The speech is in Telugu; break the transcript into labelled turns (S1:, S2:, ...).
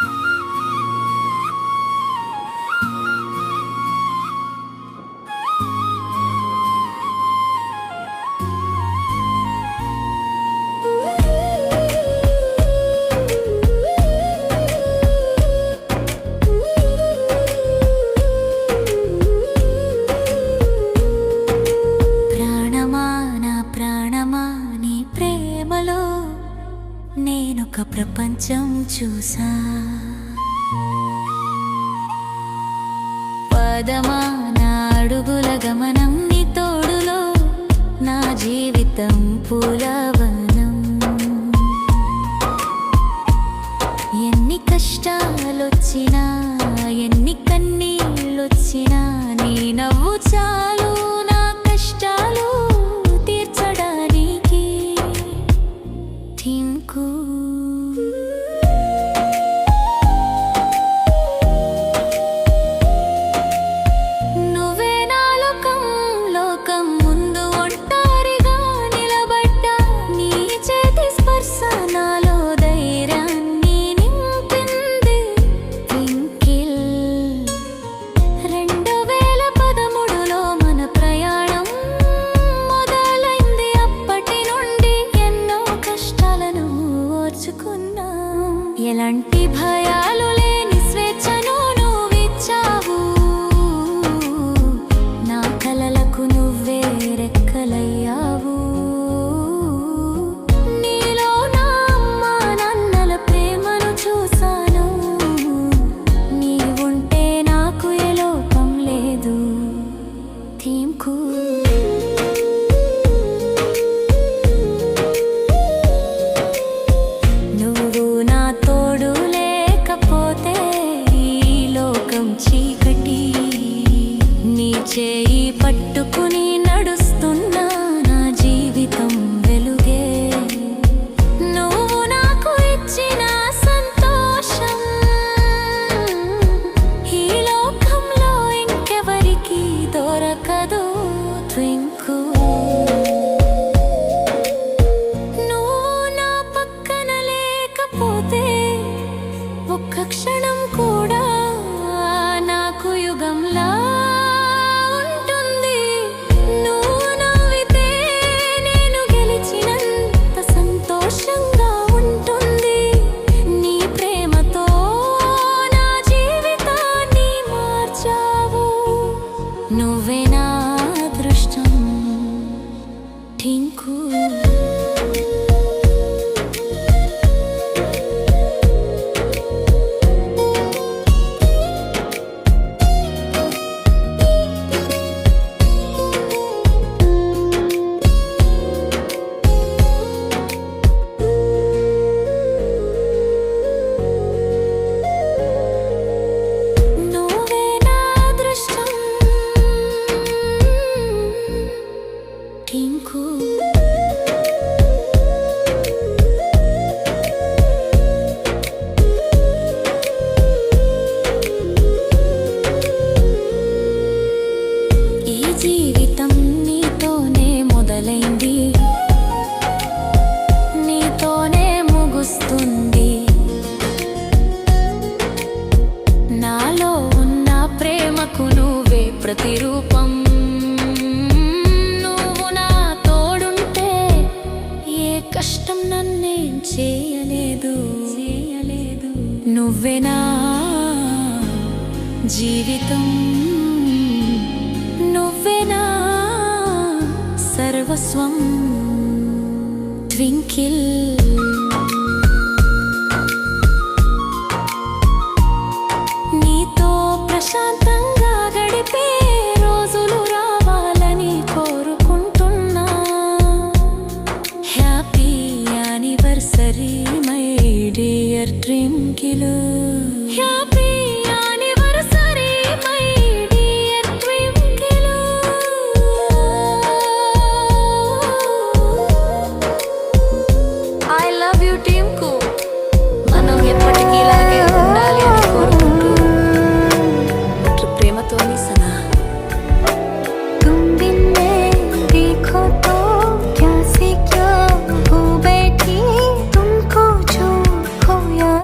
S1: Thank you. నేనొక ప్రపంచం చూసా. పదమా గమనం నీ తోడులో నా జీవితం పులవనం. ఎన్ని కష్టాలొచ్చినా ఎన్ని కన్నీళ్ళొచ్చినా నీ నవ్వు చాలు నా కష్టాలు తీర్చడానికి. you. ఒక్క క్షణం కూడా నాకు యుగంలా ఉంటుంది. సంతోషంగా ఉంటుంది. నీ ప్రేమతో నా నువ్వే చేయలేదు. చేయలేదు. నువ్వేనా జీవితం. నువ్వేనా సర్వస్వం. ట్వింకిల్. tranquille